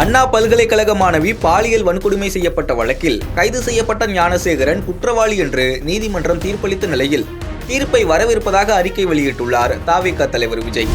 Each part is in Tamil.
அண்ணா பல்கலைக்கழக மாணவி பாலியல் வன்கொடுமை செய்யப்பட்ட வழக்கில் கைது செய்யப்பட்ட ஞானசேகரன் குற்றவாளி என்று நீதிமன்றம் தீர்ப்பளித்த நிலையில் தீர்ப்பை வரவிருப்பதாக அறிக்கை வெளியிட்டுள்ளார் தாவிக தலைவர் விஜய்.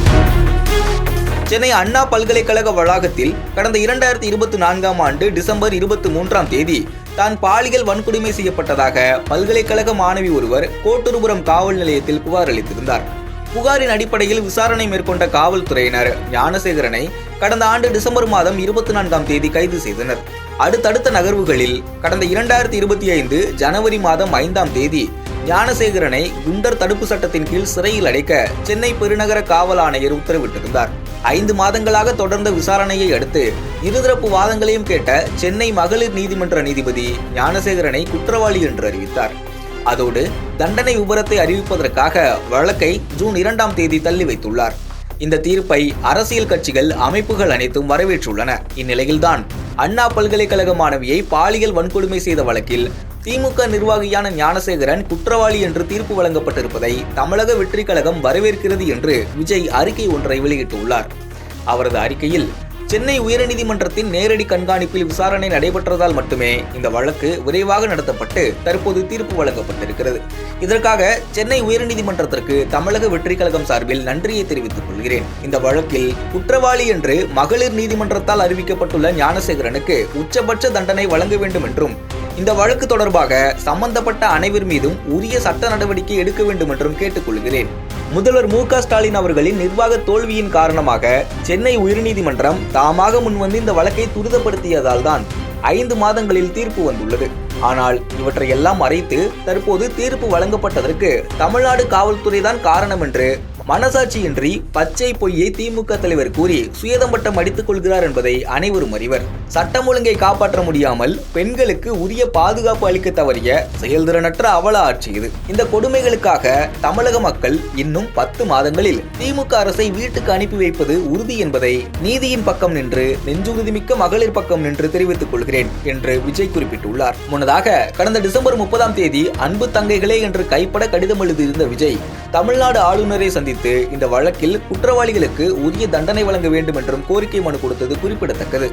சென்னை அண்ணா பல்கலைக்கழக வளாகத்தில் கடந்த இரண்டாயிரத்தி இருபத்தி நான்காம் ஆண்டு டிசம்பர் இருபத்தி மூன்றாம் தேதி தான் பாலியல் வன்கொடுமை செய்யப்பட்டதாக பல்கலைக்கழக மாணவி ஒருவர் கோட்டூர்புரம் காவல் நிலையத்தில் புகார் அளித்திருந்தார். புகாரின் அடிப்படையில் விசாரணை மேற்கொண்ட காவல்துறையினர் ஞானசேகரனை கடந்த ஆண்டு டிசம்பர் மாதம் இருபத்தி நான்காம் தேதி கைது செய்தனர். அடுத்தடுத்த நகர்வுகளில் கடந்த இரண்டாயிரத்தி இருபத்தி ஐந்து ஜனவரி மாதம் ஐந்தாம் தேதி ஞானசேகரனை குண்டர் தடுப்பு சட்டத்தின் கீழ் சிறையில் அடைக்க சென்னை பெருநகர காவல் ஆணையர் உத்தரவிட்டிருந்தார். ஐந்து மாதங்களாக தொடர்ந்த விசாரணையை அடுத்து இருதரப்பு வாதங்களையும் கேட்ட சென்னை மகளிர் நீதிமன்ற நீதிபதி ஞானசேகரனை குற்றவாளி என்று அறிவித்தார். அதோடு தண்டனை விபரத்தை அறிவிப்பதற்காக வழக்கை ஜூன் இரண்டாம் தேதி தள்ளி வைத்துள்ளார். இந்த தீர்ப்பை அரசியல் கட்சிகள் அமைப்புகள் அனைத்தும் வரவேற்றுள்ளன. இந்நிலையில்தான் அண்ணா பல்கலைக்கழக மாணவியை பாலியல் வன்கொடுமை செய்த வழக்கில் திமுக நிர்வாகியான ஞானசேகரன் குற்றவாளி என்று தீர்ப்பு வழங்கப்பட்டிருப்பதை தமிழக வெற்றிக் கழகம் வரவேற்கிறது என்று விஜய் அறிக்கை ஒன்றை வெளியிட்டுள்ளார். அவரது அறிக்கையில் சென்னை உயர்நீதிமன்றத்தின் நேரடி கண்காணிப்பில் விசாரணை நடைபெற்றதால் மட்டுமே இந்த வழக்கு விரைவாக நடத்தப்பட்டு தற்போது தீர்ப்பு வழங்கப்பட்டிருக்கிறது. இதற்காக சென்னை உயர்நீதிமன்றத்திற்கு தமிழக வெற்றிக் கழகம் சார்பில் நன்றியை தெரிவித்துக் கொள்கிறேன். இந்த வழக்கில் குற்றவாளி என்று மகளிர் நீதிமன்றத்தால் அறிவிக்கப்பட்டுள்ள ஞானசேகரனுக்கு உச்சபட்ச தண்டனை வழங்க வேண்டும் என்றும் இந்த வழக்கு தொடர்பாக சம்பந்தப்பட்ட அனைவர் மீதும் உரிய சட்ட நடவடிக்கை எடுக்க வேண்டும் என்றும் கேட்டுக்கொள்கிறேன். முதல்வர் மு ஸ்டாலின் அவர்களின் நிர்வாக தோல்வியின் காரணமாக சென்னை உயர்நீதிமன்றம் தாமாக முன்வந்து இந்த வழக்கை துரிதப்படுத்தியதால் தான் ஐந்து மாதங்களில் தீர்ப்பு வந்துள்ளது. ஆனால் இவற்றை எல்லாம் மறைத்து தற்போது தீர்ப்பு வழங்கப்பட்டதற்கு தமிழ்நாடு காவல்துறை தான் காரணம் என்று மனசாட்சியின்றி பச்சை பொய்யை திமுக தலைவர் கூறி சுயதம்பட்டம் அடித்துக் கொள்கிறார் என்பதை அனைவரும் அறிவர். சட்டம் ஒழுங்கை காப்பாற்ற முடியாமல் பெண்களுக்கு உரிய பாதுகாப்பு அளிக்க தவறிய செயல்திறனற்ற அவல ஆட்சி இது. இந்த கொடுமைகளுக்காக தமிழக மக்கள் இன்னும் பத்து மாதங்களில் திமுக அரசை வீட்டுக்கு அனுப்பி வைப்பது உறுதி என்பதை நீதியின் பக்கம் நின்று நெஞ்சுறுதிமிக்க மகளிர் பக்கம் நின்று தெரிவித்துக் கொள்கிறேன் என்று விஜய் குறிப்பிட்டுள்ளார். முன்னதாக கடந்த டிசம்பர் முப்பதாம் தேதி அன்பு தங்கைகளே என்று கைப்பட கடிதம் எழுதியிருந்த விஜய் தமிழ்நாடு ஆளுநரை சந்தித்து இந்த வழக்கில் குற்றவாளிகளுக்கு உரிய தண்டனை வழங்க வேண்டும் என்றும் கோரிக்கை மனு கொடுத்தது குறிப்பிடத்தக்கது.